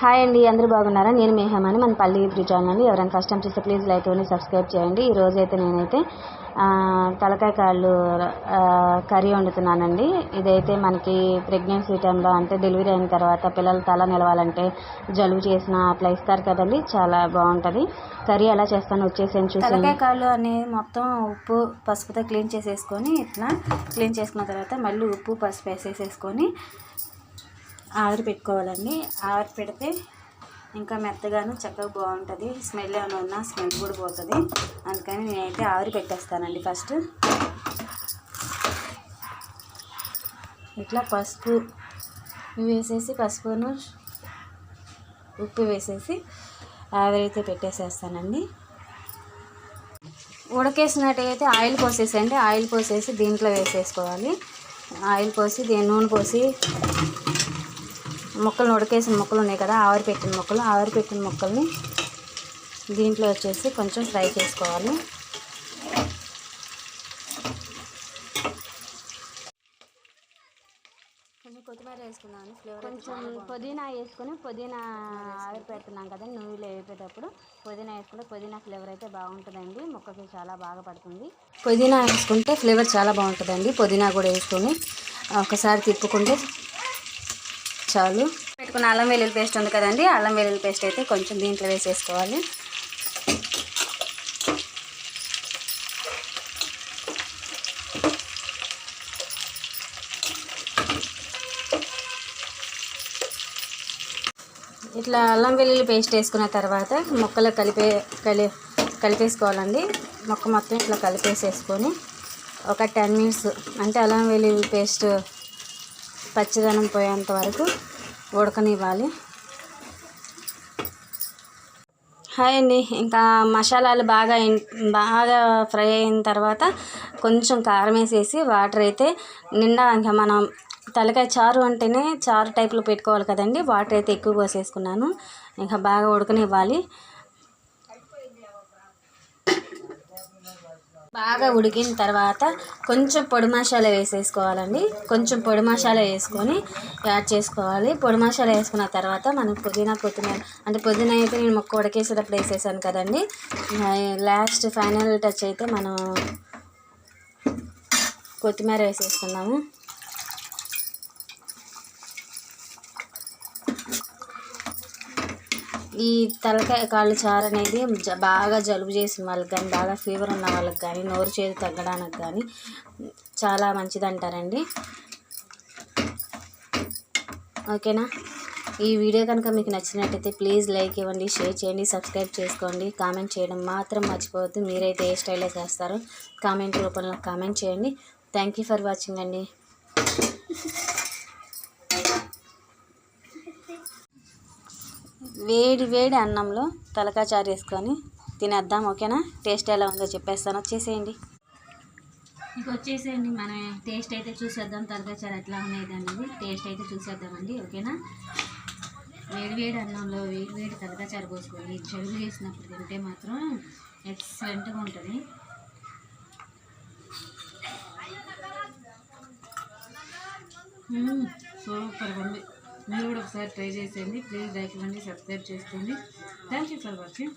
Hi అండి అందరూ బాగున్నారా? నేను మేహమాని మన పల్లి బ్రిడ్జ్ ఛానల్ ఎవరైనా ఫస్ట్ టైం చూస్తే ప్లీజ్ లైక్ ఇవ్వండి సబ్స్క్రైబ్ చేయండి. ఈ రోజైతే అయితే నేనైతే తలకాయ కాళ్ళు కర్రీ వండుతున్నానండి. ఇదైతే మనకి ప్రెగ్నెన్సీ టైంలో అంటే డెలివరీ అయిన తర్వాత పిల్లలు తల నిలవాలంటే జలుబు చేసిన అట్లా ఇస్తారు కదండి. చాలా బాగుంటుంది. కర్రీ ఎలా చేస్తాను వచ్చేసాను చూసి తలకాయ కాళ్ళు అనేది మొత్తం ఉప్పు పసుపుతో క్లీన్ చేసేసుకొని ఇట్లా క్లీన్ చేసుకున్న తర్వాత మళ్ళీ ఉప్పు పసుపు వేసేసేసుకొని ఆవిరి పెట్టుకోవాలండి. ఆవిరి పెడితే ఇంకా మెత్తగాను చక్కగా బాగుంటుంది. స్మెల్ ఏమైనా ఉన్నా స్మెల్ కూడా పోతుంది. అందుకని నేనైతే ఆవిరి పెట్టేస్తానండి ఫస్ట్. ఇట్లా పసుపు వేసేసి పసుపును ఉప్పు వేసేసి ఆవిరి అయితే పెట్టేసేస్తానండి. ఉడకేసినట్టయితే ఆయిల్ పోసేసండి ఆయిల్ పోసేసి దీంట్లో వేసేసుకోవాలి. ఆయిల్ పోసి దీని నూనె పోసి ముక్కలు ఉడకేసిన ముక్కలు ఉన్నాయి కదా ఆవిరి పెట్టిన ముక్కలు. ఆవిరి పెట్టిన ముక్కల్ని దీంట్లో వచ్చేసి కొంచెం ఫ్రై చేసుకోవాలి. కొంచెం కొత్తిమీర వేసుకున్నాను ఫ్లేవర్ కొంచెం పుదీనా వేసుకొని పుదీనా ఆవిరి పెడుతున్నాం కదా నూనెలో వేపేటప్పుడు పుదీనా వేసుకుంటే పుదీనా ఫ్లేవర్ అయితే బాగుంటుందండి. ముక్కకి చాలా బాగా పడుతుంది. పుదీనా వేసుకుంటే ఫ్లేవర్ చాలా బాగుంటుందండి. పుదీనా కూడా వేసుకొని ఒకసారి తిప్పుకుంటే చాలు. పెట్టుకున్న అల్లం వెల్లుల్లి పేస్ట్ ఉంది కదండి అల్లం వెల్లుల్లి పేస్ట్ అయితే కొంచెం దీంట్లో వేసేసుకోవాలి. ఇట్లా అల్లం వెల్లుల్లి పేస్ట్ వేసుకున్న తర్వాత మొక్కలు కలిపే కలి కలిపేసుకోవాలండి. మొక్క మొత్తం ఇట్లా కలిపేసేసుకొని ఒక టెన్ మినిట్స్ అంటే అల్లం వెల్లుల్లి పేస్ట్ పచ్చిదనం పోయేంత వరకు ఉడకనివ్వాలి. హాయ్ అండి. ఇంకా మసాలాలు బాగా బాగా ఫ్రై అయిన తర్వాత కొంచెం కారం వేసేసి వాటర్ అయితే నిండా ఇంకా మనం తలకాయ చారు అంటేనే చారు టైప్లో పెట్టుకోవాలి కదండి. వాటర్ అయితే ఎక్కువ పోసేసుకున్నాను. ఇంకా బాగా ఉడకనివ్వాలి. బాగా ఉడికిన తర్వాత కొంచెం పొడి మసాలా వేసేసుకోవాలండి. కొంచెం పొడి మసాలా వేసుకొని యాడ్ చేసుకోవాలి. పొడి మసాలా వేసుకున్న తర్వాత మనం పుదీనా కొత్తిమీర అంటే పుదీనా అయితే నేను మొక్క ఉడకేసేటప్పుడు వేసేసాను కదండి. లాస్ట్ ఫైనల్ టచ్ అయితే మనం కొత్తిమీర వేసేసుకున్నాము. ఈ తలకాయ కాళ్ళు చారు అనేది జ- బాగా జలుబు చేసిన వాళ్ళకి కానీ బాగా ఫీవర్ ఉన్న వాళ్ళకి కానీ నోరు చేదు తగ్గడానికి కానీ చాలా మంచిది అంటారండి ఓకేనా? ఈ వీడియో కనుక మీకు నచ్చినట్టయితే ప్లీజ్ లైక్ ఇవ్వండి షేర్ చేయండి సబ్స్క్రైబ్ చేసుకోండి. కామెంట్ చేయడం మాత్రం మర్చిపోవద్దు. మీరైతే ఏ స్టైల్లో చేస్తారో కామెంట్ రూపంలో కామెంట్ చేయండి. థ్యాంక్ యూ ఫర్ వాచింగ్ అండి. వేడి వేడి అన్నంలో తలకాయ చారు వేసుకొని తినేద్దాం ఓకేనా? టేస్ట్ ఎలా ఉందో చెప్పేస్తాను. వచ్చేసేయండి. ఇక వచ్చేసేయండి. మనం టేస్ట్ అయితే చూసేద్దాం. తలకాయ చారు ఎట్లా ఉన్నది అనేది టేస్ట్ అయితే చూసేద్దామండి ఓకేనా? వేడి వేడి అన్నంలో వేడి వేడి తలకాయ చారు పోసుకొని జలుబు వేసినప్పుడు తింటే మాత్రం ఎక్సలెంట్గా ఉంటుంది. సూపర్గా ఉంది. మీరు కూడా ఒకసారి ట్రై చేసేయండి. ప్లీజ్ లైక్ ఇవ్వండి సబ్స్క్రైబ్ చేసుకోండి థ్యాంక్ యూ ఫర్ వాచింగ్